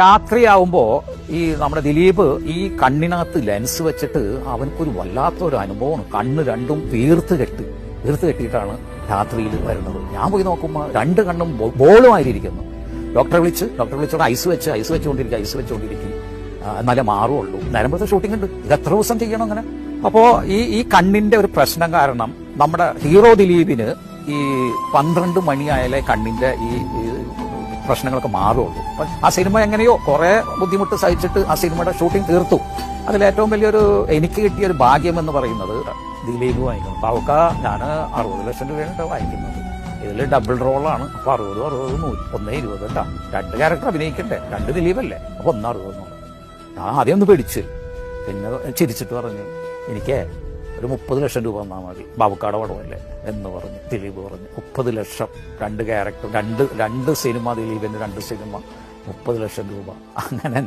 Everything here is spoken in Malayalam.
രാത്രിയാവുമ്പോ ഈ നമ്മുടെ ദിലീപ് ഈ കണ്ണിനകത്ത് ലെൻസ് വെച്ചിട്ട് അവനക്കൊരു വല്ലാത്തൊരു അനുഭവമാണ്. കണ്ണ് രണ്ടും വീർത്ത് കെട്ടി. വീർത്ത് കെട്ടിയിട്ടാണ് രാത്രിയിൽ വരുന്നത്. ഞാൻ പോയി നോക്കുമ്പോൾ രണ്ട് കണ്ണും ബോളുമായിരിക്കുന്നു ഡോക്ടറെ വിളിച്ച് ഡോക്ടറെ വിളിച്ചോടെ ഐസ് വെച്ച് ഐസ് വെച്ചുകൊണ്ടിരിക്കുക ഐസ് വെച്ചുകൊണ്ടിരിക്കും എന്നാലേ മാറുള്ളൂ. നേരമ്പത്തെ ഷൂട്ടിംഗ് ഉണ്ട്. ഇത് എത്ര ദിവസം ചെയ്യണം അങ്ങനെ? അപ്പോ ഈ ഈ കണ്ണിന്റെ ഒരു പ്രശ്നം കാരണം നമ്മുടെ ഹീറോ ദിലീപിന് ഈ പന്ത്രണ്ട് മണിയായാലേ കണ്ണിന്റെ ഈ പ്രശ്നങ്ങളൊക്കെ മാറുള്ളൂ ആ സിനിമ എങ്ങനെയോ കുറെ ബുദ്ധിമുട്ട് സഹിച്ചിട്ട് ആ സിനിമയുടെ ഷൂട്ടിംഗ് തീർത്തു. അതിലേറ്റവും വലിയൊരു എനിക്ക് കിട്ടിയ ഒരു ഭാഗ്യം എന്ന് പറയുന്നത് ദിലീപ് വാങ്ങിക്കുന്നു അവക്ക ഞാൻ അറുപത് ലക്ഷം രൂപയാണ് വാങ്ങിക്കുന്നത് ഇതിൽ ഡബിൾ റോളാണ് അപ്പൊ അറുപത് അറുപത് നൂറ് ഒന്നേ ഇരുപത് കേട്ടോ രണ്ട് ക്യാരക്ടർ അഭിനയിക്കണ്ടേ? രണ്ട് ദിലീപല്ലേ? അപ്പൊ ഒന്ന് അറുപത് ഞാൻ ആദ്യം ഒന്ന് പിടിച്ച്. പിന്നെ ചിരിച്ചിട്ട് പറഞ്ഞു എനിക്ക് ഒരു മുപ്പത് ലക്ഷം രൂപ തന്നാൽ മതി. ബാബുക്കാട് പടമല്ലേ എന്ന് പറഞ്ഞു ദിലീപ് പറഞ്ഞു. മുപ്പത് ലക്ഷം രണ്ട് ക്യാരക്ടർ രണ്ട് രണ്ട് സിനിമ ദിലീപിന്റെ രണ്ട് സിനിമ മുപ്പത് ലക്ഷം രൂപ. അങ്ങനെ